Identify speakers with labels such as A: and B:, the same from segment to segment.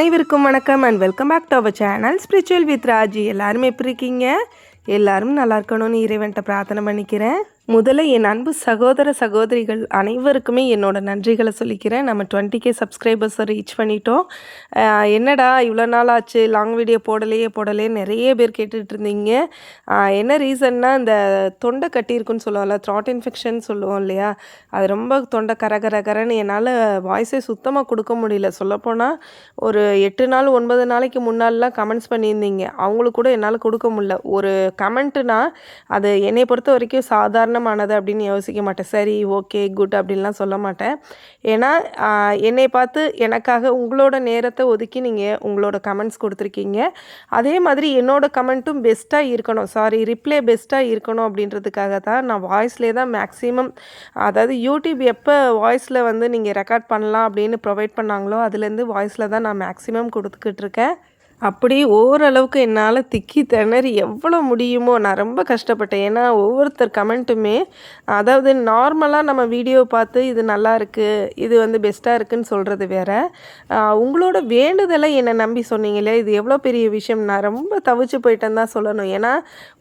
A: அனைவருக்கும் வணக்கம் and welcome back to our channel spiritual with Raji எல்லாருமே எப்படி இருக்கீங்க? எல்லாரும் நல்லா இருக்கணும்னு இறைவன்ட்ட பிரார்த்தனை பண்ணிக்கிறேன். முதல்ல என் அன்பு சகோதர சகோதரிகள் அனைவருக்குமே என்னோட நன்றிகளை சொல்லிக்கிறேன். நம்ம டுவெண்ட்டி கே சப்ஸ்கிரைபர்ஸை ரீச் பண்ணிட்டோம். என்னடா இவ்வளோ நாள் ஆச்சு? லாங் வீடியோ போடலையே போடலையே நிறைய பேர் கேட்டுட்டு இருந்தீங்க. என்ன ரீசன்னா இந்த தொண்டை கட்டியிருக்குன்னு சொல்லுவோம்ல த்ராட் இன்ஃபெக்ஷன் சொல்லுவோம் இல்லையா? அது ரொம்ப தொண்டை கர கர கரன்னு என்னால் வாய்ஸே சுத்தமாக கொடுக்க முடியல. சொல்லப்போனால் ஒரு எட்டு நாள் ஒன்பது நாளைக்கு முன்னாலெலாம் கமெண்ட்ஸ் பண்ணியிருந்தீங்க. அவங்களுக்கு கூட என்னால் கொடுக்க முடியல. ஒரு கமெண்ட்டுனா அது என்னை பொறுத்த வரைக்கும் சாதாரண சாதாரணமானது அப்படின்னு யோசிக்க மாட்டேன். சரி ஓகே குட் அப்படின்லாம் சொல்ல மாட்டேன். ஏன்னா என்னை பார்த்து எனக்காக உங்களோட நேரத்தை ஒதுக்கி நீங்கள் உங்களோட கமெண்ட்ஸ் கொடுத்துருக்கீங்க. அதே மாதிரி என்னோட கமெண்ட்டும் பெஸ்ட்டாக இருக்கணும். சாரி ரிப்ளை பெஸ்ட்டாக இருக்கணும் அப்படின்றதுக்காக தான் நான் வாய்ஸ்லேயே தான் மேக்ஸிமம் அதாவது யூடியூப் எப்போ வாய்ஸில் வந்து நீங்கள் ரெக்கார்ட் பண்ணலாம் அப்படின்னு ப்ரொவைட் பண்ணாங்களோ அதுலேருந்து வாய்ஸில் தான் நான் மேக்ஸிமம் கொடுத்துக்கிட்டு இருக்கேன். அப்படி ஓரளவுக்கு என்னால் திக்கி திணறி எவ்வளோ முடியுமோ நான் ரொம்ப கஷ்டப்பட்டேன். ஏன்னா ஒவ்வொருத்தர் கமெண்ட்டுமே அதாவது நார்மலாக நம்ம வீடியோ பார்த்து இது நல்லா இருக்குது இது வந்து பெஸ்ட்டாக இருக்குன்னு சொல்கிறது வேற. உங்களோட வேண்டுதலை என்னை நம்பி சொன்னீங்களே இது எவ்வளோ பெரிய விஷயம்? நான் ரொம்ப தவிச்சு போயிட்டேன்னு தான் சொல்லணும். ஏன்னா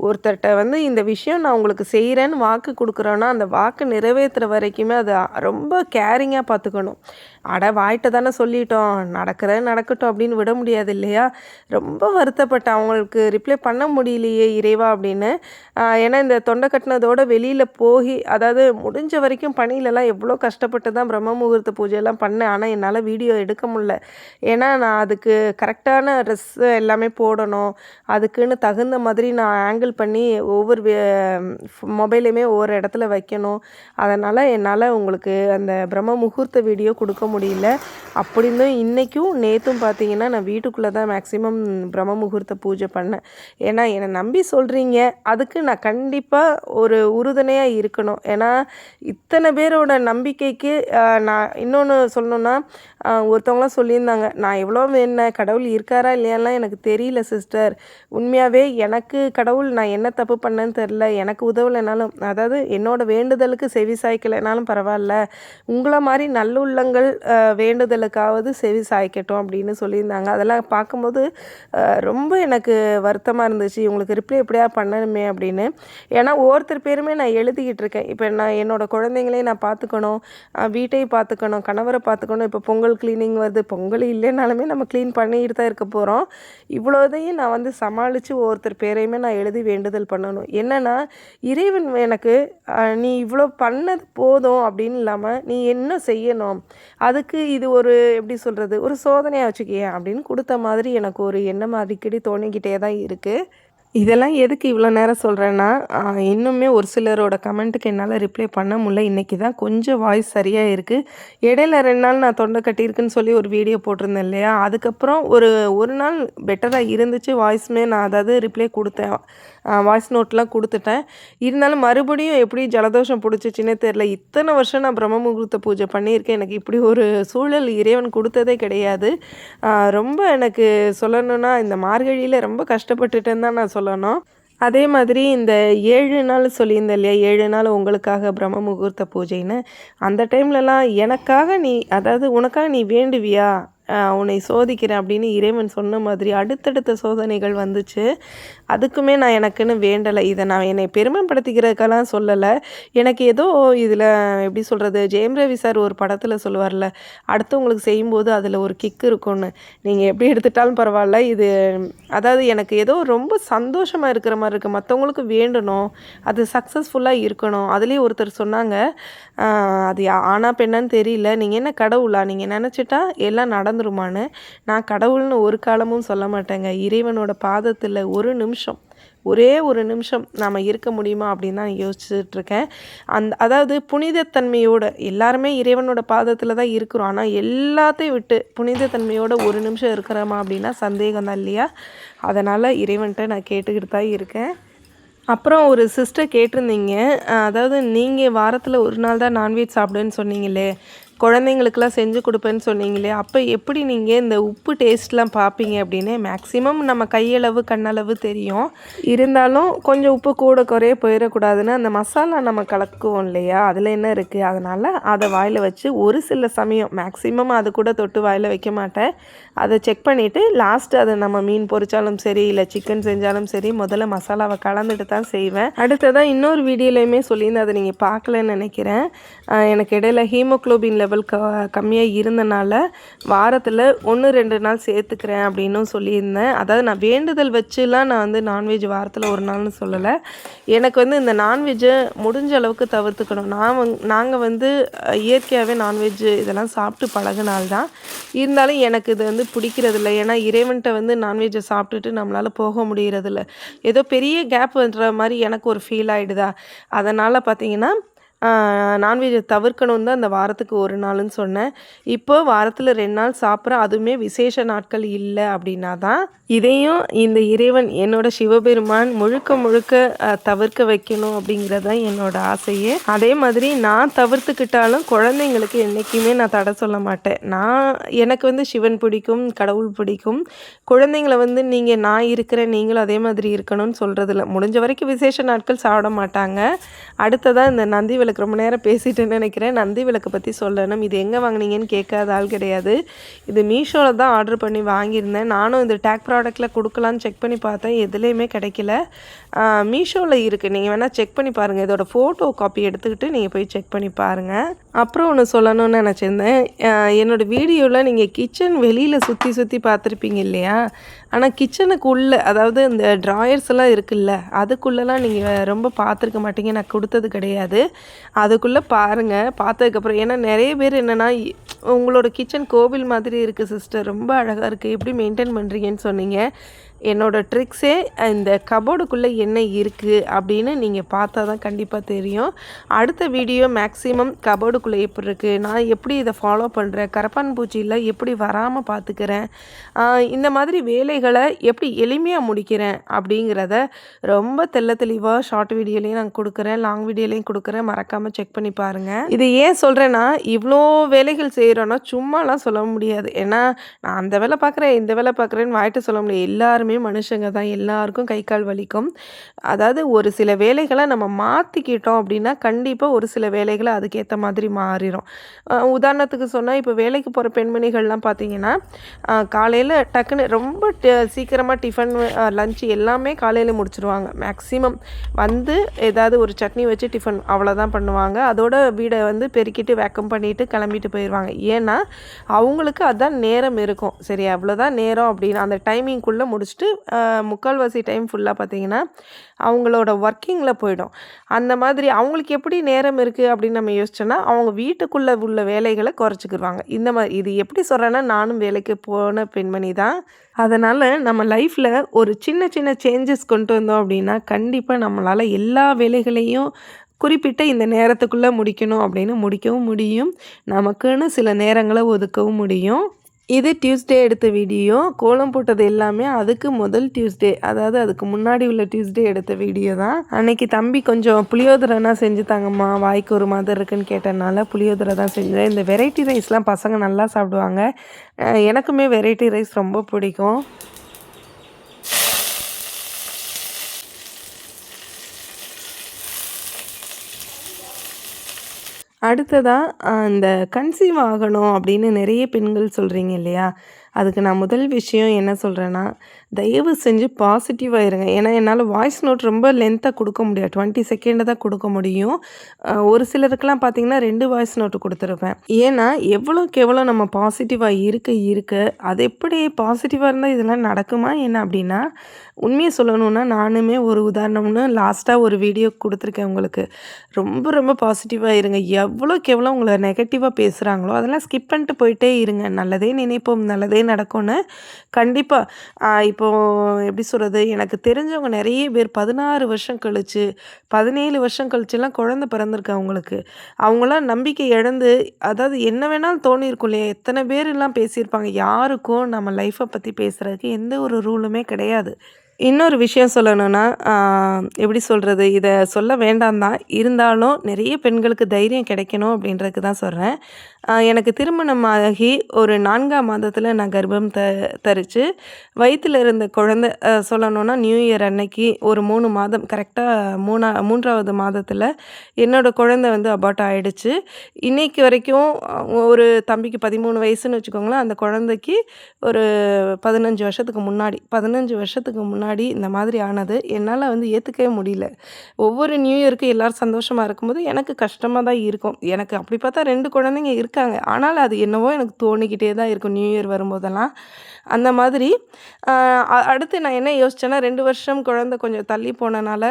A: ஒருத்தர்கிட்ட வந்து இந்த விஷயம் நான் உங்களுக்கு செய்கிறேன்னு வாக்கு கொடுக்குறோன்னா அந்த வாக்கு நிறைவேற்றுற வரைக்குமே அது ரொம்ப கேரிங்காக பார்த்துக்கணும். அட வாய்ட்டு தானே சொல்லிட்டோம். நடக்கிறது நடக்கட்டும் அப்படின்னு விட முடியாது இல்லையா? ரொம்ப வருத்தப்பட்டேன். அவங்களுக்கு ரிப்ளை பண்ண முடியலையே இறைவா அப்படின்னு. ஏன்னா இந்த தொண்டை கட்டினதோட வெளியில் போய் அதாவது முடிஞ்ச வரைக்கும் பணியிலலாம் எவ்வளோ கஷ்டப்பட்டு தான் பிரம்ம முகூர்த்த பூஜையெல்லாம் பண்ணேன். ஆனால் என்னால் வீடியோ எடுக்க முடில ஏன்னா நான் அதுக்கு கரெக்டான ட்ரெஸ் எல்லாமே போடணும். அதுக்குன்னு தகுந்த மாதிரி நான் ஆங்கிள் பண்ணி ஒவ்வொரு மொபைலையுமே ஒவ்வொரு இடத்துல வைக்கணும். அதனால் என்னால் உங்களுக்கு அந்த பிரம்ம முகூர்த்த வீடியோ கொடுக்க முடியும் முடியல. அப்படி இருந்தும் இன்றைக்கும் நேற்றும் பார்த்தீங்கன்னா நான் வீட்டுக்குள்ளே தான் மேக்ஸிமம் பிரம்ம முகூர்த்த பூஜை பண்ணேன். ஏன்னா என்னை நம்பி சொல்கிறீங்க அதுக்கு நான் கண்டிப்பாக ஒரு உறுதுணையாக இருக்கணும். ஏன்னா இத்தனை பேரோட நம்பிக்கைக்கு நான் இன்னொன்று சொல்லணுன்னா ஒருத்தவங்களாம் சொல்லியிருந்தாங்க நான் எவ்வளோ வேணேன் கடவுள் இருக்காரா இல்லையாலாம் எனக்கு தெரியல சிஸ்டர். உண்மையாகவே எனக்கு கடவுள் நான் என்ன தப்பு பண்ணேன்னு தெரில எனக்கு உதவலைனாலும் அதாவது என்னோட வேண்டுதலுக்கு செவி சாய்க்கலைனாலும் பரவாயில்ல. உங்களை மாதிரி நல்ல உள்ளங்கள் வேண்டுதலுக்காவது செவி சாய்க்கட்டும் அப்படின்னு சொல்லியிருந்தாங்க. அதெல்லாம் பார்க்கும்போது ரொம்ப எனக்கு வருத்தமாக இருந்துச்சு. இவங்களுக்கு ரிப்ளை எப்படியா பண்ணணுமே அப்படின்னு. ஏன்னா ஒவ்வொருத்தர் பேருமே நான் எழுதிக்கிட்டு இருக்கேன். இப்போ நான் என்னோட குழந்தைங்களையும் நான் பார்த்துக்கணும். வீட்டையும் பார்த்துக்கணும். கணவரை பார்த்துக்கணும். இப்போ பொங்கல் க்ளீனிங் வருது. பொங்கல் இல்லைனாலுமே நம்ம க்ளீன் பண்ணிக்கிட்டு தான் இருக்க போகிறோம் இவ்வளோதையும் நான் வந்து சமாளித்து ஒவ்வொருத்தர் பேரையுமே நான் எழுதி வேண்டுதல் பண்ணணும். என்னென்னா இறைவன் எனக்கு நீ இவ்வளோ பண்ணது போதும் அப்படின்னு இல்லாமல் நீ என்ன செய்யணும்? அதுக்கு இது ஒரு எப்படி சொல்கிறது ஒரு சோதனையாக வச்சுக்கிய அப்படின்னு கொடுத்த மாதிரி எனக்கு ஒரு எண்ணம் அடிக்கடி தோணிக்கிட்டே தான் இருக்குது இதெல்லாம் எதுக்கு இவ்வளோ நேரம் சொல்கிறேன்னா இன்னுமே ஒரு சிலரோட கமெண்ட்டுக்கு என்னால் ரிப்ளை பண்ண முடியல. இன்றைக்கி தான் கொஞ்சம் வாய்ஸ் சரியாக இருக்குது இடையில ரெண்டு நாள் நான் தொண்டை கட்டியிருக்குன்னு சொல்லி ஒரு வீடியோ போட்டிருந்தேன் இல்லையா? அதுக்கப்புறம் ஒரு ஒரு நாள் பெட்டராக இருந்துச்சு. வாய்ஸுமே நான் அதாவது ரிப்ளை கொடுத்தேன். வாய்ஸ் நோட்லாம் கொடுத்துட்டேன். இருந்தாலும் மறுபடியும் எப்படி ஜலதோஷம் பிடிச்சிச்சின்னே தெரில இத்தனை வருஷம் நான் பிரம்ம முகூர்த்த பூஜை பண்ணியிருக்கேன். எனக்கு இப்படி ஒரு சூழல் இறைவன் கொடுத்ததே கிடையாது. ரொம்ப எனக்கு சொல்லணும்னா இந்த மார்கழியில் ரொம்ப கஷ்டப்பட்டுட்டேன்னு தான் நான் சொல்லணும். அதே மாதிரி இந்த ஏழு நாள் சொல்லியிருந்தேன் இல்லையா? ஏழு நாள் உங்களுக்காக பிரம்ம முகூர்த்த பூஜைன்னு. அந்த டைம்லலாம் எனக்காக நீ அதாவது உனக்காக நீ வேண்டுவியா? உன்னை சோதிக்கிறேன் அப்படின்னு இறைவன் சொன்ன மாதிரி அடுத்தடுத்த சோதனைகள் வந்துச்சு. அதுக்குமே நான் எனக்குன்னு வேண்டலை. இதை நான் என்னை பெருமைப்படுத்திக்கிறதுக்கெல்லாம் சொல்லலை. எனக்கு ஏதோ இதில் எப்படி சொல்கிறது ஜெயம் ரவி சார் ஒரு படத்தில் சொல்லுவார்ல அடுத்தவங்களுக்கு செய்யும்போது அதில் ஒரு கிக் இருக்கும்னு. நீங்கள் எப்படி எடுத்துட்டாலும் பரவாயில்ல. இது அதாவது எனக்கு ஏதோ ரொம்ப சந்தோஷமாக இருக்கிற மாதிரி இருக்குது மற்றவங்களுக்கு வேண்டணும். அது சக்ஸஸ்ஃபுல்லாக இருக்கணும். அதுலேயே ஒருத்தர் சொன்னாங்க. அது ஆனா பெண்ணான்னு தெரியல. நீங்கள் என்ன கடவுளா? நீங்கள் நினச்சிட்டா எல்லாம் நடந்து நடந்துருமான்னு நான் கடவுள்னு ஒரு காலமும் சொல்ல மாட்டேங்க. இறைவனோட பாதத்தில் ஒரு நிமிஷம் ஒரே ஒரு நிமிஷம் நாம் இருக்க முடியுமா அப்படின்னு தான் யோசிச்சுட்ருக்கேன். அந்த அதாவது புனிதத்தன்மையோட எல்லாருமே இறைவனோட பாதத்தில் தான் இருக்கிறோம். ஆனால் எல்லாத்தையும் விட்டு புனிதத்தன்மையோட ஒரு நிமிஷம் இருக்கிறோமா அப்படின்னா சந்தேகம் தான் இல்லையா? அதனால் இறைவன்கிட்ட நான் கேட்டுக்கிட்டு தான் இருக்கேன். அப்புறம் ஒரு சிஸ்டர் கேட்டிருந்தீங்க. அதாவது நீங்கள் வாரத்தில் ஒரு நாள் தான் நான்வெஜ் சாப்பிடுன்னு சொன்னீங்களே குழந்தைங்களுக்கெல்லாம் செஞ்சு கொடுப்பேன்னு சொன்னீங்களே அப்போ எப்படி நீங்கள் இந்த உப்பு டேஸ்ட்லாம் பார்ப்பீங்க அப்படின்னு மேக்ஸிமம் நம்ம கையளவு கண்ணளவு தெரியும். இருந்தாலும் கொஞ்சம் உப்பு கூட குறைய போயிடக்கூடாதுன்னு அந்த மசாலா நம்ம கலக்குவோம் இல்லையா? அதில் என்ன இருக்குது அதனால் அதை வாயில் வச்சு ஒரு சில சமயம் மேக்ஸிமம் அது கூட தொட்டு வாயில் வைக்க மாட்டேன். அதை செக் பண்ணிவிட்டு லாஸ்ட்டு அதை நம்ம மீன் பொறிச்சாலும் சரி இல்லை சிக்கன் செஞ்சாலும் சரி முதல்ல மசாலாவை கலந்துட்டு தான் செய்வேன். அடுத்ததாக இன்னொரு வீடியோலையுமே சொல்லியிருந்தேன் அதை நீங்கள் பார்க்கலன்னு நினைக்கிறேன். எனக்கு இடையில ஹீமோக்ளோபின் லெவல் க கம்மியாக இருந்தனால வாரத்தில் ஒன்று ரெண்டு நாள் சேர்த்துக்கிறேன் அப்படின்னும் சொல்லியிருந்தேன். அதாவது நான் வேண்டுதல் வச்சுலாம் நான் வந்து நான்வெஜ் வாரத்தில் ஒரு நாள்னு சொல்லலை. எனக்கு வந்து இந்த நான்வெஜ்ஜை முடிஞ்ச அளவுக்கு தவிர்த்துக்கணும். நான் வந் நாங்கள் வந்து இயற்கையாகவே நான்வெஜ் இதெல்லாம் சாப்பிட்டு பழகினால்தான் இருந்தாலும் எனக்கு இது வந்து பிடிக்கிறதில்ல. ஏன்னா இறைவன்கிட்ட வந்து நான்வெஜ்ஜை சாப்பிட்டுட்டு நம்மளால் போக முடியறதில்ல. ஏதோ பெரிய கேப் பண்ணுற மாதிரி எனக்கு ஒரு ஃபீல் ஆகிடுதா அதனால் பார்த்தீங்கன்னா நான்வெஜ்ஜை தவிர்க்கணும் தான் அந்த வாரத்துக்கு ஒரு நாள்னு சொன்னேன். இப்போ வாரத்தில் ரெண்டு நாள் சாப்பிட்றேன். அதுவுமே விசேஷ நாட்கள் இல்லை அப்படின்னா தான் இதையும் இந்த இறைவன் என்னோட சிவபெருமான் முழுக்க முழுக்க தவிர்க்க வைக்கணும் அப்படிங்கிறது தான் என்னோட ஆசையே. அதே மாதிரி நான் தவிர்த்துக்கிட்டாலும் குழந்தைங்களுக்கு என்றைக்குமே நான் தடை சொல்ல மாட்டேன். நான் எனக்கு வந்து சிவன் பிடிக்கும் கடவுள் பிடிக்கும். குழந்தைங்கள வந்து நீங்கள் நான் இருக்கிறேன் நீங்களும் அதே மாதிரி இருக்கணும்னு சொல்கிறதில்ல முடிஞ்ச வரைக்கும் விசேஷ நாட்கள் சாப்பிட மாட்டாங்க. அடுத்ததாக இந்த நந்தி விளக்கு ரொம்ப நேரம் பேசிட்டேன்னு நினைக்கிறேன். நந்தி விளக்கு பற்றி சொல்லணும். இது எங்கே வாங்கினீங்கன்னு கேட்காத ஆள் கிடையாது. இது மீஷோவில் தான் ஆர்டர் பண்ணி வாங்கியிருந்தேன். நானும் இந்த டேக் ப்ராடக்ட்டில் கொடுக்கலான்னு செக் பண்ணி பார்த்தேன். எதுலேயுமே கிடைக்கல. மீஷோவில் இருக்குது நீங்கள் வேணால் செக் பண்ணி பாருங்கள் இதோட ஃபோட்டோ காப்பி எடுத்துக்கிட்டு நீங்கள் போய் செக் பண்ணி பாருங்கள் அப்புறம் ஒன்று சொல்லணும்னு நினச்சிருந்தேன். என்னோடய வீடியோவில் நீங்கள் கிச்சன் வெளியில் சுற்றி சுற்றி பார்த்துருப்பீங்க இல்லையா? ஆனால் கிச்சனுக்கு உள்ளே அதாவது இந்த ட்ராயர்ஸ் எல்லாம் இருக்குல்ல அதுக்குள்ளெலாம் நீங்கள் ரொம்ப பார்த்துருக்க மாட்டீங்க. நான் கொடுத்தது கிடையாது. அதுக்குள்ளே பாருங்கள் பார்த்ததுக்கப்புறம் ஏன்னா நிறைய பேர் என்னென்னா உங்களோட கிச்சன் கோவில் மாதிரி இருக்குது சிஸ்டர் ரொம்ப அழகாக இருக்குது எப்படி மெயின்டைன் பண்ணுறீங்கன்னு சொன்னீங்க. என்னோடய ட்ரிக்ஸே இந்த கபோர்டுக்குள்ளே என்ன இருக்குது அப்படின்னு நீங்கள் பார்த்தா தான் கண்டிப்பாக தெரியும். அடுத்த வீடியோ மேக்ஸிமம் கபோர்டுக்குள்ளே எப்படி இருக்குது நான் எப்படி இதை ஃபாலோ பண்ணுறேன் கரப்பான் பூச்சியில் எப்படி வராமல் பார்த்துக்கிறேன்? இந்த மாதிரி வேலைகளை எப்படி எளிமையாக முடிக்கிறேன் அப்படிங்கிறத ரொம்ப தெல்ல தெளிவாக ஷார்ட் வீடியோலையும் நான் கொடுக்குறேன். லாங் வீடியோலையும் கொடுக்குறேன். மறக்காமல் செக் பண்ணி பாருங்கள் இது ஏன் சொல்கிறேன்னா இவ்வளோ வேலைகள் செய்கிறோன்னா சும்மாலாம் சொல்ல முடியாது. ஏன்னா நான் அந்த வேலை பார்க்குறேன் இந்த வேலை பார்க்குறேன்னு வாய்ட்டு சொல்ல முடியாது. எல்லாருமே எல்லாமே மனுஷங்க தான். எல்லாருக்கும் கை கால் வலிக்கும். அதாவது ஒரு சில வேலைகளை நம்ம மாற்றிக்கிட்டோம் அப்படின்னா கண்டிப்பாக ஒரு சில வேலைகளை அதுக்கேற்ற மாதிரி மாறிடும் உதாரணத்துக்கு சொன்னால் இப்போ வேலைக்கு போகிற பெண்மணிகள்லாம் பார்த்தீங்கன்னா காலையில் டக்குன்னு ரொம்ப சீக்கிரமாக டிஃபன் லஞ்சு எல்லாமே காலையில் முடிச்சிருவாங்க. மேக்ஸிமம் வந்து ஏதாவது ஒரு சட்னி வச்சு டிஃபன் அவ்வளோதான் பண்ணுவாங்க. அதோட வீடை வந்து பெருக்கிட்டு வேக்கம் பண்ணிவிட்டு கிளம்பிட்டு போயிடுவாங்க ஏன்னா அவங்களுக்கு அதுதான் நேரம் இருக்கும். சரி அவ்வளோதான் நேரம் அப்படின்னு அந்த டைமிங்குள்ளே முடிச்சுட்டு முடிச்சுட்டு முக்கால்வாசி டைம் ஃபுல்லாக பார்த்தீங்கன்னா அவங்களோட ஒர்க்கிங்கில் போயிடும். அந்த மாதிரி அவங்களுக்கு எப்படி நேரம் இருக்குது அப்படின்னு நம்ம யோசிச்சோன்னா அவங்க வீட்டுக்குள்ளே உள்ள வேலைகளை குறைச்சிக்கிடுவாங்க இந்த மாதிரி இது எப்படி சொல்கிறேன்னா நானும் வேலைக்கு போன பெண்மணி தான். அதனால் நம்ம லைஃப்பில் ஒரு சின்ன சின்ன சேஞ்சஸ் கொண்டு வந்தோம் அப்படின்னா கண்டிப்பாக நம்மளால் எல்லா வேலைகளையும் குறிப்பிட்ட இந்த நேரத்துக்குள்ளே முடிக்கணும் அப்படின்னு முடிக்கவும் முடியும். நமக்குன்னு சில நேரங்களை ஒதுக்கவும் முடியும். இது டியூஸ்டே எடுத்த வீடியோ கோலம் போட்டது எல்லாமே அதுக்கு முதல் டியூஸ்டே அதாவது அதுக்கு முன்னாடி உள்ள டியூஸ்டே எடுத்த வீடியோ தான். அன்னைக்கு தம்பி கொஞ்சம் புளியோதரைனா செஞ்சு தாங்கம்மா. வாய்க்கு ஒரு மாதிரி இருக்குன்னு கேட்டனால புளியோதரை தான் செஞ்சேன். இந்த வெரைட்டி ரைஸ்லாம் பசங்க நல்லா சாப்பிடுவாங்க. எனக்குமே வெரைட்டி ரைஸ் ரொம்ப பிடிக்கும். அடுத்ததாக இந்த கன்சீவ் ஆகணும் அப்படின்னு நிறைய பெண்கள் சொல்கிறீங்க இல்லையா? அதுக்கு நான் முதல் விஷயம் என்ன சொல்கிறேன்னா தயவு செஞ்சு பாசிட்டிவாக இருங்க. ஏன்னா என்னால் வாய்ஸ் நோட் ரொம்ப லென்த்தாக கொடுக்க முடியாது. டுவெண்ட்டி செகண்டை தான் கொடுக்க முடியும். ஒரு சிலருக்கெல்லாம் பார்த்தீங்கன்னா ரெண்டு வாய்ஸ் நோட்டு கொடுத்துருப்பேன். ஏன்னா எவ்வளோக்கு எவ்வளோ நம்ம பாசிட்டிவாக இருக்க இருக்க அது எப்படி பாசிட்டிவாக இருந்தால் இதெல்லாம் நடக்குமா? என்ன அப்படின்னா உண்மையை சொல்லணுன்னா நானுமே ஒரு உதாரணம்னு லாஸ்ட்டாக ஒரு வீடியோ கொடுத்துருக்கேன் உங்களுக்கு. ரொம்ப ரொம்ப பாசிட்டிவாக இருங்க. எவ்வளோக்கு எவ்வளோ உங்களை நெகட்டிவாக பேசுகிறாங்களோ அதெல்லாம் ஸ்கிப் பண்ணிட்டு போயிட்டே இருங்க. நல்லதே நினைப்போம். நல்லதே நடக்கும்னு கண்டிப்பாக இப்போது எப்படி சொல்கிறது எனக்கு தெரிஞ்சவங்க நிறைய பேர் பதினாறு வருஷம் கழித்து பதினேழு வருஷம் கழிச்சுலாம் குழந்த பிறந்திருக்கு அவங்களுக்கு. அவங்களாம் நம்பிக்கை இழந்து அதாவது என்ன வேணாலும் தோணியிருக்கும் இல்லையா? எத்தனை பேர் எல்லாம் பேசியிருப்பாங்க? யாருக்கும் நம்ம லைஃப்பை பற்றி பேசுகிறதுக்கு எந்த ஒரு ரூலுமே கிடையாது. இன்னொரு விஷயம் சொல்லணும்னா, எப்படி சொல்கிறது இதை சொல்ல வேண்டாம் தான். இருந்தாலும் நிறைய பெண்களுக்கு தைரியம் கிடைக்கணும் அப்படின்றதுக்கு தான் சொல்கிறேன் எனக்கு திருமணம் ஆகி ஒரு நான்காம் மாதத்தில் நான் கர்ப்பம் த தரித்து வயிற்றில் இருந்த குழந்தை சொல்லணுன்னா சொல்லணும்னா நியூ இயர் அன்னைக்கு ஒரு மூணு மாதம் கரெக்டாக மூணா 3வது மாதத்தில என்னோட குழந்தை வந்து அபார்ட் ஆகிடுச்சு இன்னைக்கு வரைக்கும் ஒரு தம்பிக்கு 13 வயசுன்னு வச்சுக்கோங்களேன். அந்த குழந்தைக்கு ஒரு 15 வருஷத்துக்கு முன்னாடி 15 வருஷத்துக்கு முன்னாடி இந்த மாதிரி ஆனது. என்னால் வந்து ஏற்றுக்கவே முடியல. ஒவ்வொரு நியூ இயருக்கு எல்லோரும் சந்தோஷமாக இருக்கும்போது, எனக்கு கஷ்டமாக தான் இருக்கும். எனக்கு அப்படி பார்த்தா ரெண்டு குழந்தைங்க இருக்காங்க. ஆனாலும் அது என்னவோ எனக்கு தோணிக்கிட்டே தான் இருக்கும் நியூ இயர் வரும்போதெல்லாம். அந்த மாதிரி அடுத்து நான் என்ன யோசித்தேன்னா ரெண்டு வருஷம் குழந்தை கொஞ்சம் தள்ளி போனனால,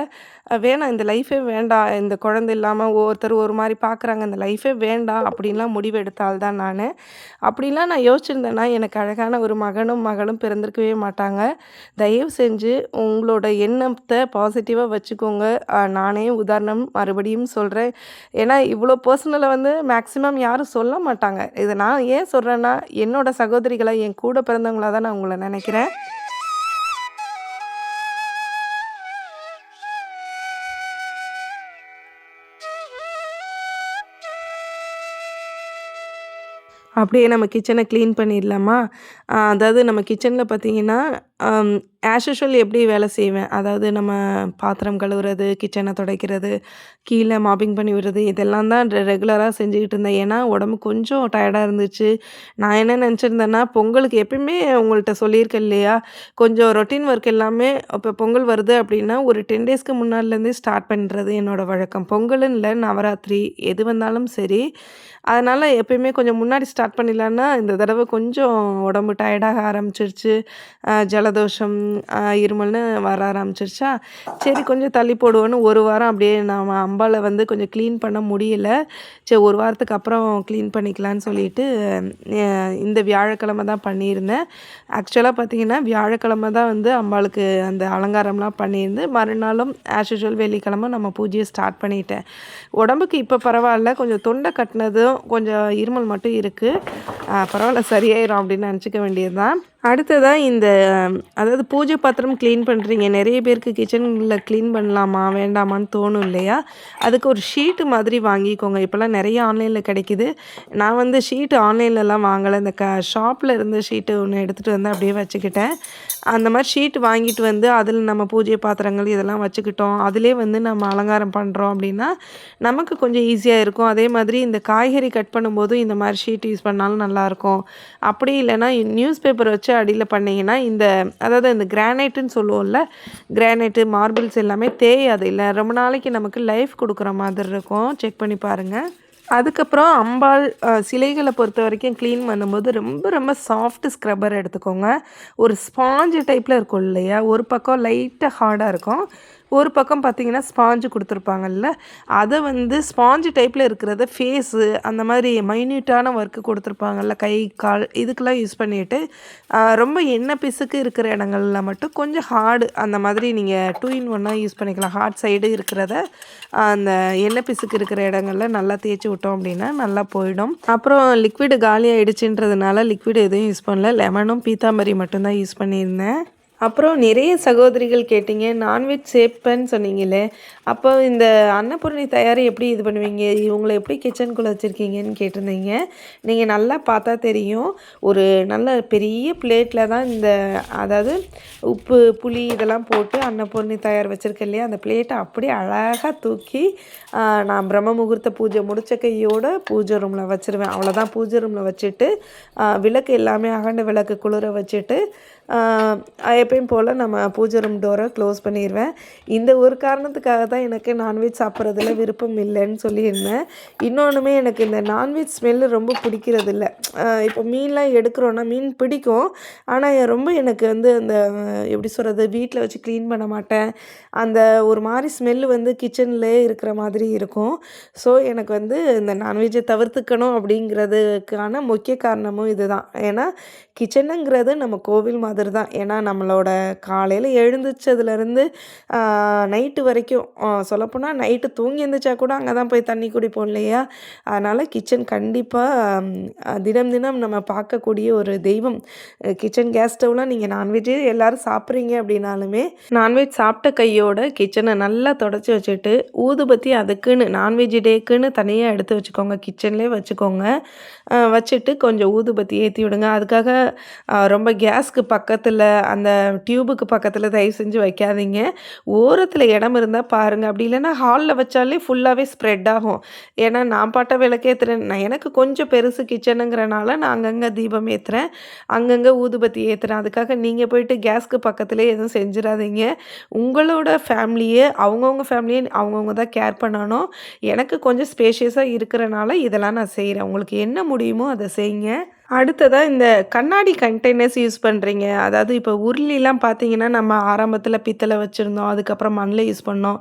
A: வேணாம் இந்த லைஃபே வேண்டாம். இந்த குழந்தை இல்லாமல் ஒவ்வொருத்தர் ஒரு மாதிரி பார்க்குறாங்க. இந்த லைஃபே வேண்டாம் அப்படின்லாம் முடிவெடுத்தால் தான் நான் அப்படிலாம் நான் யோசிச்சிருந்தேன்னா, எனக்கு அழகான ஒரு மகனும், மகளும் பிறந்திருக்கவே மாட்டாங்க. தயவு செஞ்சு உங்களோட எண்ணத்தை பாசிட்டிவாக வச்சுக்கோங்க. நானே உதாரணம் மறுபடியும் சொல்கிறேன் ஏன்னா இவ்வளோ பர்சனலை வந்து மேக்ஸிமம் யாரும் சொல்ல மாட்டாங்க. இதை நான் ஏன் சொல்கிறேன்னா என்னோட சகோதரிகளை என் கூட பிறந்தவங்களா தான் நான் உங்களை நினைக்கிறேன் அப்படியே நம்ம கிச்சனை க்ளீன் பண்ணிடலாமா? அதாவது நம்ம கிச்சனில் பார்த்தீங்கன்னா, ஆஸ் யூஷுவல் எப்படி வேலை செய்வேன். அதாவது நம்ம பாத்திரம் கழுவுறது, கிச்சனை துடைக்கிறது, கீழே மாப்பிங் பண்ணி விடுறது, இதெல்லாம் தான் ரெகுலராக செஞ்சுக்கிட்டு இருந்தேன். ஏன்னா, உடம்பு கொஞ்சம் டயர்டாக இருந்துச்சு. நான் என்ன நினச்சிருந்தேன்னா பொங்கலுக்கு எப்பயுமே உங்கள்கிட்ட சொல்லியிருக்கேன் இல்லையா? கொஞ்சம் ரொட்டீன் ஒர்க் எல்லாமே இப்போ பொங்கல் வருது அப்படின்னா, ஒரு 10 டேஸ்க்கு முன்னாடிலேருந்தே ஸ்டார்ட் பண்ணுறது என்னோட வழக்கம். பொங்கல்னு இல்லை நவராத்திரி எது வந்தாலும் சரி. அதனால் எப்பயுமே கொஞ்சம் முன்னாடி ஸ்டார்ட் பண்ணிடலான்னா, இந்த தடவை கொஞ்சம் உடம்பு டயர்டாக ஆரம்பிச்சிருச்சு. ஜல ஜலதோஷம், இருமல்னு வர ஆரம்பிச்சிருச்சா, சரி கொஞ்சம் தள்ளி போடுவோன்னு ஒரு வாரம் அப்படியே நான் அம்பால வந்து கொஞ்சம் க்ளீன் பண்ண முடியல. சரி ஒரு வாரத்துக்கு அப்புறம் க்ளீன் பண்ணிக்கலான்னு சொல்லிட்டு, இந்த வியாழக்கிழமை தான் பண்ணியிருந்தேன். ஆக்சுவலாக பார்த்தீங்கன்னா, வியாழக்கிழமை தான் வந்து அம்பாளுக்கு அந்த அலங்காரம்லாம் பண்ணியிருந்து, மறுநாளும் ஆஸ் யூஷுவல் வெள்ளிக்கிழமை நம்ம பூஜையை ஸ்டார்ட் பண்ணிட்டேன். உடம்புக்கு இப்போ பரவாயில்ல கொஞ்சம் தொண்டை கட்டினதும் கொஞ்சம் இருமல் மட்டும் இருக்குது பரவாயில்ல சரியாயிடும் சரியாயிரும் அப்படின்னு நினச்சிக்க வேண்டியது தான். அடுத்ததாக இந்த அதாவது பூஜை பாத்திரம் க்ளீன் பண்ணுறீங்க நிறைய பேருக்கு கிச்சனில் க்ளீன் பண்ணலாமா? வேண்டாமான்னு தோணும் இல்லையா? அதுக்கு ஒரு ஷீட்டு மாதிரி வாங்கிக்கோங்க. இப்போல்லாம் நிறைய ஆன்லைனில் கிடைக்குது. நான் வந்து ஷீட்டு ஆன்லைன்லலாம் வாங்கலை இந்த க ஷாப்பில் இருந்த ஷீட்டு ஒன்று எடுத்துகிட்டு வந்து அப்படியே வச்சுக்கிட்டேன். அந்த மாதிரி ஷீட் வாங்கிட்டு வந்து, அதில் நம்ம பூஜை பாத்திரங்கள் இதெல்லாம் வச்சுக்கிட்டோம். அதிலே வந்து நம்ம அலங்காரம் பண்ணுறோம் அப்படின்னா, நமக்கு கொஞ்சம் ஈஸியாக இருக்கும். அதே மாதிரி இந்த காய்கறி கட் பண்ணும்போதும் இந்த மாதிரி ஷீட் யூஸ் பண்ணாலும் நல்லாயிருக்கும். அப்படி இல்லைனா நியூஸ் பேப்பர் வச்சு அடியில் பண்ணீங்கன்னால் இந்த அதாவது இந்த கிரானைட்டுன்னு சொல்லுவோம்ல, கிரானைட்டு, மார்பிள்ஸ் எல்லாமே தேயாது இல்லை ரொம்ப நாளைக்கு நமக்கு லைஃப் கொடுக்குற மாதிரி இருக்கும். செக் பண்ணி பாருங்கள் அதுக்கப்புறம் அம்பாள் சிலைகளை பொறுத்த வரைக்கும் க்ளீன் பண்ணும்போது ரொம்ப ரொம்ப சாஃப்ட் ஸ்க்ரப்பர் எடுத்துக்கோங்க. ஒரு ஸ்பாஞ்சு டைப்பில் இருக்கும் இல்லையா? ஒரு பக்கம் லைட்டாக ஹார்டாக இருக்கும். ஒரு பக்கம் பார்த்தீங்கன்னா, ஸ்பாஞ்சு கொடுத்துருப்பாங்கல்ல அதை வந்து ஸ்பாஞ்சு டைப்பில் இருக்கிறத ஃபேஸு அந்த மாதிரி மைன்யூட்டான ஒர்க்கு கொடுத்துருப்பாங்கல்ல கை, கால் இதுக்கெல்லாம் யூஸ் பண்ணிட்டு, ரொம்ப எண்ணெய் பிசுக்கு இருக்கிற இடங்கள்ல மட்டும் கொஞ்சம் ஹார்டு அந்த மாதிரி நீங்கள் டூ இன் ஒன்னாக யூஸ் பண்ணிக்கலாம். ஹார்ட் சைடு இருக்கிறத, அந்த எண்ணெய் பிசுக்கு இருக்கிற இடங்கள்ல நல்லா தேய்ச்சு விட்டோம் அப்படின்னா, நல்லா போயிடும். அப்புறம் லிக்விடு காலி ஆகிடுச்சுன்றதுனால லிக்விடு எதுவும் யூஸ் பண்ணல. லெமனும், பீத்தாம்பரி மட்டும்தான் யூஸ் பண்ணியிருந்தேன். அப்புறம் நிறைய சகோதரிகள் கேட்டீங்க. நான்வெஜ் சேப்பன்னு சொன்னீங்களே, அப்போ இந்த அன்னபூரணி தயாரி எப்படி இது பண்ணுவீங்க? இவங்களை எப்படி கிச்சனுக்குள்ளே வச்சுருக்கீங்கன்னு கேட்டிருந்தீங்க. நீங்கள் நல்லா பார்த்தா தெரியும். ஒரு நல்ல பெரிய பிளேட்டில் தான் இந்த அதாவது உப்பு, புளி இதெல்லாம் போட்டு அன்னபூரணி தயார் வச்சுருக்க இல்லையா? அந்த பிளேட்டை அப்படியே அழகாக தூக்கி, நான் பிரம்ம முகூர்த்த பூஜை முடிச்ச கையோட பூஜை ரூமில் வச்சுருவேன். அவ்வளோதான் பூஜை ரூமில் வச்சுட்டு, விளக்கு எல்லாமே அகண்ட விளக்கு குளிர வச்சுட்டு, எப்பயும் போல் நம்ம பூஜை ரூம் டோரை க்ளோஸ் பண்ணிடுவேன் இந்த ஒரு காரணத்துக்காக தான் எனக்கு நான்வெஜ் சாப்பிட்றதுல விருப்பம் இல்லைன்னு சொல்லியிருந்தேன். இன்னொன்றுமே எனக்கு இந்த நான்வெஜ் ஸ்மெல்லு ரொம்ப பிடிக்கிறதில்ல. இல்லை இப்போ மீன்லாம் எடுக்கிறோன்னா, மீன் பிடிக்கும். ஆனால் ரொம்ப எனக்கு வந்து அந்த எப்படி சொல்கிறது வீட்டில் வச்சு க்ளீன் பண்ண மாட்டேன். அந்த ஒரு மாதிரி ஸ்மெல்லு வந்து கிச்சன்லேயே இருக்கிற மாதிரி இருக்கும். ஸோ, எனக்கு வந்து இந்த நான்வெஜ்ஜை தவிர்த்துக்கணும் அப்படிங்கிறதுக்கான முக்கிய காரணமும் இதுதான். ஏன்னா, கிச்சனுங்கிறது நம்ம கோவில் மாதிரி மாதிரி தான் ஏன்னா நம்மளோட காலையில் எழுந்திரிச்சதுலேருந்து நைட்டு வரைக்கும் சொல்லப்போனால் நைட்டு தூங்கி எழுந்திரிச்சா கூட அங்கே தான் போய் தண்ணி குடிப்போம் இல்லையா? அதனால் கிச்சன் கண்டிப்பாக தினம் தினம் நம்ம பார்க்கக்கூடிய ஒரு தெய்வம். கிச்சன் கேஸ் ஸ்டவ்லாம் நீங்கள் நான்வெஜ்ஜே எல்லோரும் சாப்பிட்றீங்க அப்படின்னாலுமே நான்வெஜ் சாப்பிட்ட கையோட கிச்சனை நல்லா தொடச்சி வச்சுட்டு ஊதுபத்தி அதுக்குன்னு நான்வெஜ் டேக்குன்னு தனியாக எடுத்து வச்சுக்கோங்க. கிச்சன்லேயே வச்சுக்கோங்க. வச்சுட்டு கொஞ்சம் ஊதுபத்தி ஏற்றி விடுங்க. அதுக்காக ரொம்ப கேஸ்க்கு பக்கத்தில் அந்த டியூபுக்கு பக்கத்தில் தயவு செஞ்சு வைக்காதீங்க. ஓரத்தில் இடம் இருந்தால் பாருங்கள் அப்படி இல்லைன்னா ஹாலில் வச்சாலே ஃபுல்லாகவே ஸ்ப்ரெட் ஆகும். ஏன்னா நான் பாட்ட விளக்கேற்றுறேன் நான் எனக்கு கொஞ்சம் பெருசு கிச்சனுங்கிறனால நான் அங்கங்கே தீபம் ஏற்றுறேன் அங்கங்கே ஊதுபத்தி ஏற்றுறேன் அதுக்காக நீங்கள் போயிட்டு கேஸ்க்கு பக்கத்துலேயே எதுவும் செஞ்சிடாதீங்க. உங்களோட ஃபேமிலியை அவங்கவுங்க ஃபேமிலியை அவங்கவுங்க தான் கேர் பண்ணணும். எனக்கு கொஞ்சம் ஸ்பேஷியஸாக இருக்கிறனால இதெல்லாம் நான் செய்கிறேன் உங்களுக்கு என்ன முடியுமோ அதை செய்யுங்க. அடுத்ததாக இந்த கண்ணாடி கண்டெய்னர்ஸ் யூஸ் பண்ணுறீங்க அதாவது இப்போ உருளிலாம் பார்த்தீங்கன்னா நம்ம ஆரம்பத்தில் பித்தளை வச்சுருந்தோம். அதுக்கப்புறம் மண்ணில் யூஸ் பண்ணோம்.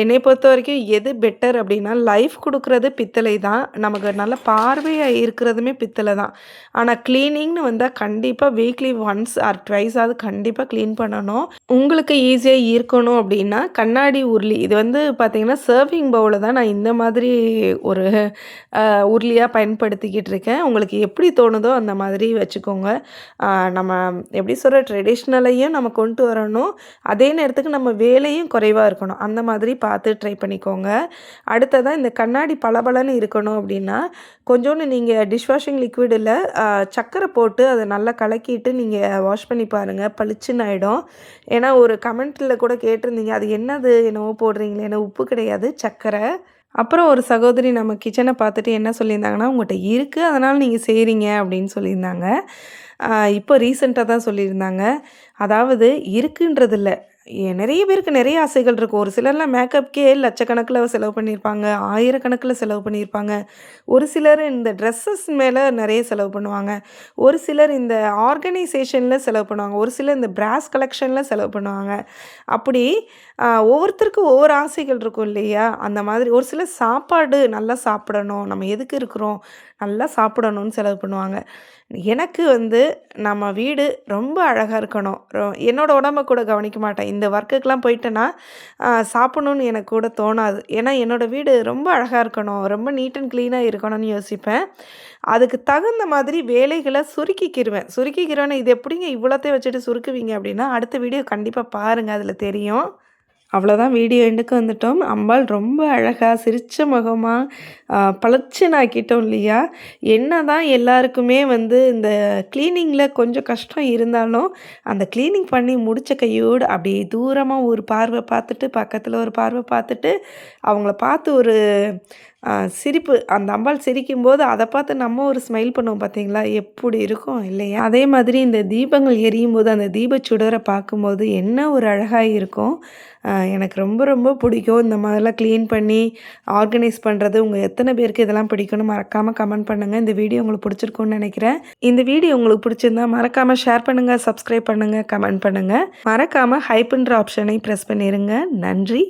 A: என்னை பொறுத்த வரைக்கும் எது பெட்டர் அப்படின்னா லைஃப் கொடுக்குறது பித்தளை தான். நமக்கு நல்ல பார்வையாக இருக்கிறதுமே பித்தளை தான். ஆனால் க்ளீனிங்னு வந்தால் கண்டிப்பாக வீக்லி ஒன்ஸ் ஆர் ட்வைஸ் அது கண்டிப்பாக க்ளீன் பண்ணணும். உங்களுக்கு ஈஸியாக இருக்கணும் அப்படின்னா கண்ணாடி உருளி. இது வந்து பார்த்திங்கன்னா சர்விங் பவுலில் தான் நான் இந்த மாதிரி ஒரு உருளியாக பயன்படுத்திக்கிட்டு இருக்கேன். உங்களுக்கு எப்படி தோணுதோ வருதோ அந்த மாதிரி வச்சுக்கோங்க. நம்ம எப்படி சொல்கிற ட்ரெடிஷ்னலையும் நம்ம கொண்டு வரணும். அதே நேரத்துக்கு நம்ம வேலையும் குறைவாக இருக்கணும். அந்த மாதிரி பார்த்து ட்ரை பண்ணிக்கோங்க. அடுத்ததாக இந்த கண்ணாடி பளபளன்னு இருக்கணும் அப்படின்னா கொஞ்சோண்டு நீங்கள் டிஷ்வாஷிங் லிக்விடில் சக்கரை போட்டு அதை நல்லா கலக்கிட்டு நீங்கள் வாஷ் பண்ணி பாருங்கள் பளிச்சுன்னு ஆகிடும் ஏன்னா ஒரு கமெண்ட்டில் கூட கேட்டிருந்தீங்க அது என்னது? என்னவோ போடுறீங்களே. ஏன்னா உப்பு கிடையாது சக்கரை. அப்புறம் ஒரு சகோதரி நம்ம கிச்சனை பார்த்துட்டு என்ன சொல்லியிருந்தாங்கன்னா உங்கள்கிட்ட இருக்குது அதனால் நீங்கள் செய்கிறீங்க அப்படின்னு சொல்லியிருந்தாங்க. இப்போ ரீசெண்டாக தான் சொல்லியிருந்தாங்க. அதாவது இருக்குன்றதில்ல. நிறைய பேருக்கு நிறைய ஆசைகள் இருக்கும் ஒரு சிலர்லாம் மேக்கப்க்கே லட்சக்கணக்கில் செலவு பண்ணியிருப்பாங்க. ஆயிரக்கணக்கில் செலவு பண்ணியிருப்பாங்க. ஒரு சிலர் இந்த ட்ரெஸ்ஸஸ் மேலே நிறைய செலவு பண்ணுவாங்க. ஒரு சிலர் இந்த ஆர்கனைசேஷனில் செலவு பண்ணுவாங்க. ஒரு சிலர் இந்த பிராஸ் கலெக்ஷனில் செலவு பண்ணுவாங்க. அப்படி ஒவ்வொருத்தருக்கும் ஒவ்வொரு ஆசைகள் இருக்கும் இல்லையா? அந்த மாதிரி ஒரு சிலர் சாப்பாடு நல்லா சாப்பிடணும். நம்ம எதுக்கு இருக்கிறோம்? நல்லா சாப்பிடணும்னு செலவு பண்ணுவாங்க. எனக்கு வந்து நம்ம வீடு ரொம்ப அழகாக இருக்கணும். என்னோடய உடம்ப கூட கவனிக்க மாட்டேன். இந்த ஒர்க்குக்கெலாம் போயிட்டேன்னா சாப்பிட்ணுன்னு எனக்கு கூட தோணாது. ஏன்னா என்னோடய வீடு ரொம்ப அழகாக இருக்கணும். ரொம்ப நீட் அண்ட் க்ளீனாக இருக்கணும்னு யோசிப்பேன். அதுக்கு தகுந்த மாதிரி வேலைகளை சுருக்கிக்கிருவேன். சுருக்கிக்கிறேன்னு இது எப்படிங்க இவ்வளோத்தையும் வச்சுட்டு சுருக்குவீங்க அப்படின்னா அடுத்த வீடியோ கண்டிப்பாக பாருங்கள் அதில் தெரியும். அவ்வளோதான் வீடியோ எண்டுக்கு வந்துட்டோம். அம்பாள் ரொம்ப அழகாக சிரித்த முகமாக பளச்சுனாக்கிட்டோம் இல்லையா? என்ன தான் எல்லாருக்குமே வந்து இந்த க்ளீனிங்கில் கொஞ்சம் கஷ்டம் இருந்தாலும் அந்த க்ளீனிங் பண்ணி முடித்த கையோடு அப்படியே தூரமாக ஒரு பார்வை பார்த்துட்டு பக்கத்தில் ஒரு பார்வை பார்த்துட்டு அவங்கள பார்த்து ஒரு சிரிப்பு. அந்த அம்பாள் சிரிக்கும்போது அதை பார்த்து நம்ம ஒரு ஸ்மைல் பண்ணுவோம் பார்த்தீங்களா எப்படி இருக்கும்? இல்லையா? அதே மாதிரி இந்த தீபங்கள் எரியும் போது அந்த தீபச்சுடரை பார்க்கும்போது என்ன ஒரு அழகாக இருக்கும். எனக்கு ரொம்ப ரொம்ப பிடிக்கும். இந்த மாதிரிலாம் க்ளீன் பண்ணி ஆர்கனைஸ் பண்ணுறது உங்கள் எத்தனை பேருக்கு இதெல்லாம் பிடிக்கும்னு மறக்காமல் கமெண்ட் பண்ணுங்கள் இந்த வீடியோ உங்களுக்கு பிடிச்சிருக்கும்னு நினைக்கிறேன். இந்த வீடியோ உங்களுக்கு பிடிச்சிருந்தா மறக்காமல் ஷேர் பண்ணுங்கள் சப்ஸ்கிரைப் பண்ணுங்கள் கமெண்ட் பண்ணுங்கள் மறக்காமல் ஹைப்புன்ற ஆப்ஷனை ப்ரெஸ் பண்ணிடுங்க நன்றி.